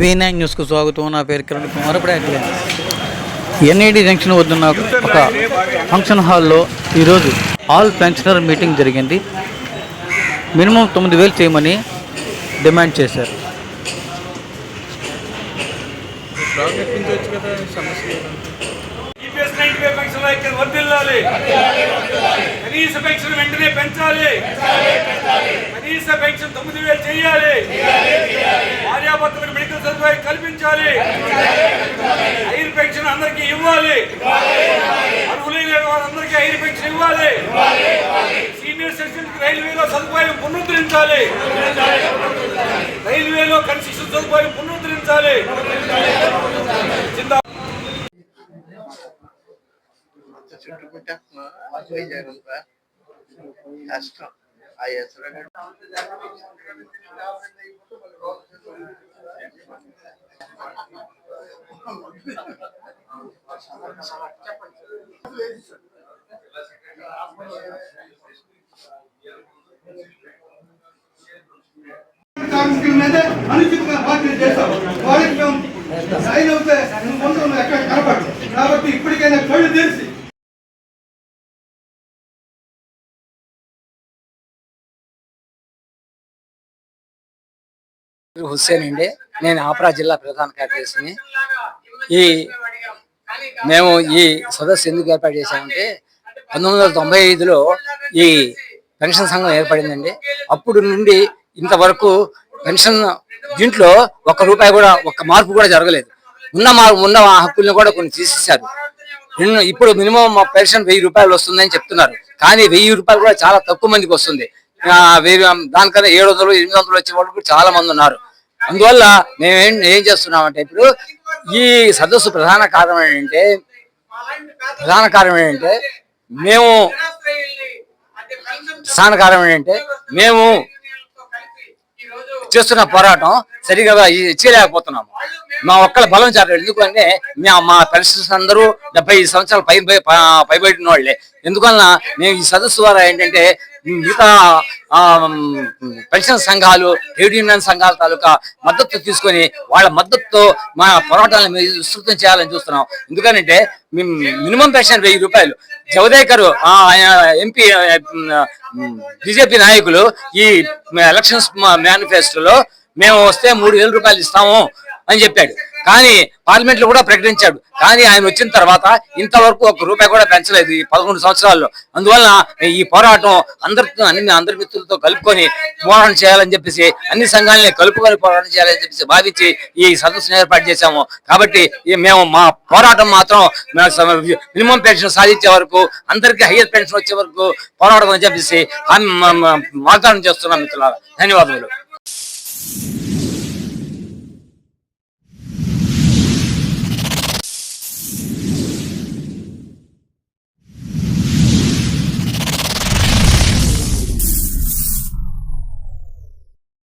V nine న్యూస్కు స్వాగతం. నా పేరు కిరణ్ కుమార్. ఇప్పుడు ఎన్ఐడి జంక్షన్ వద్దున్న ఒక ఫంక్షన్ హాల్లో ఈరోజు ఆల్ పెన్షనర్ మీటింగ్ జరిగింది. మినిమం తొమ్మిది వేలు చేయమని డిమాండ్ చేశారు. ఈపీఎస్ నైన్టీ ఫైవ్ పెన్షన్ ఇక్కడ వర్దిల్లాలి కనీస పెన్షన్ వెంటనే పెంచాలి. కనీస పెన్షన్ తొమ్మిది వేలు చేయాలి. భార్యాభర్తలకు మెడికల్ సదుపాయం కల్పించాలి. ఐదు పెన్షన్ అందరికీ ఇవ్వాలి. అర్హులైన వారందరికీ ఐదు పెన్షన్ ఇవ్వాలి. సీనియర్ సిటిజన్స్ రైల్వేలో సదుపాయం పునరుద్ధరించాలి. రైల్వేలో కన్స్ట్రక్షన్ సదుపాయం పునరుద్ధరించాలి. చుట్టుముట్ట వైజాగ్ కష్టం. ఆ ఎసరు మీద అనుచితంగా పార్టీ చేస్తాం. వాళ్ళకి మేము సైన్ అవుతే హుస్సేన్ అండి. నేను ఆపరా జిల్లా ప్రధాన కార్యదర్శిని. ఈ మేము ఈ సదస్సు ఎందుకు ఏర్పాటు చేశామంటే పంతొమ్మిది వందల తొంభై ఐదులో ఈ పెన్షన్ సంఘం ఏర్పడిందండి. అప్పుడు నుండి ఇంతవరకు పెన్షన్ దీంట్లో ఒక్క రూపాయి కూడా ఒక్క మార్పు కూడా జరగలేదు. ఉన్న మా ఉన్న హక్కుల్ని కూడా కొన్ని తీసేశారు. ఇప్పుడు మినిమం మా పెన్షన్ వెయ్యి రూపాయలు వస్తుందని చెప్తున్నారు. కానీ వెయ్యి రూపాయలు కూడా చాలా తక్కువ మందికి వస్తుంది. వెయ్యి దానికన్నా ఏడు వందలు ఎనిమిది వందలు వచ్చే వాళ్ళు కూడా చాలా మంది ఉన్నారు. అందువల్ల మేము ఏం చేస్తున్నామంటే ఇప్పుడు ఈ సదస్సు ప్రధాన కారణం ఏంటంటే ప్రధాన కారణం ఏంటంటే మేము ప్రధాన కారణం ఏంటంటే మేము చేస్తున్న పోరాటం సరిగా ఈ- చేయలేకపోతున్నాము. మా ఒక్కల బలం చాలు ఎందుకంటే మా- మా పెన్షన్స్ అందరూ డెబ్బై సంవత్సరాలు పై పైబడిన వాళ్ళే ఎందుకన్నా మేము ఈ సదస్సు ద్వారా ఏంటంటే మిగతా పెన్షన్ సంఘాలు ట్రేడ్ యూనియన్ సంఘాల తాలూకా మద్దతు తీసుకొని వాళ్ళ మద్దతుతో మా పోరాటాలను విస్తృతం చేయాలని చూస్తున్నాం. ఎందుకంటే మినిమం పెన్షన్ వెయ్యి రూపాయలు. జవదేకర్ ఆయన ఎంపీ బీజేపీ నాయకులు ఈ ఎలక్షన్స్ మేనిఫెస్టోలో మేము వస్తే మూడు వేల రూపాయలు ఇస్తాము. అని చెప్పాడు. కానీ పార్లమెంట్లో కూడా ప్రకటించాడు. కానీ ఆయన వచ్చిన తర్వాత ఇంతవరకు ఒక రూపాయి కూడా పెంచలేదు ఈ పదకొండు సంవత్సరాల్లో. అందువల్ల ఈ పోరాటం అందరితో అన్ని అందరి మిత్రులతో కలుపుకొని పోరాటం చేయాలని చెప్పేసి అన్ని సంఘాలని కలుపుకొని పోరాటం చేయాలని చెప్పేసి భావించి ఈ సదస్సును ఏర్పాటు చేశాము. కాబట్టి మేము మా పోరాటం మాత్రం మినిమం పెన్షన్ సాధించే వరకు అందరికీ హయ్యర్ పెన్షన్ వచ్చే వరకు పోరాటం అని చెప్పేసి వాగ్దానం చేస్తున్నాం మిత్రులారా. ధన్యవాదములు.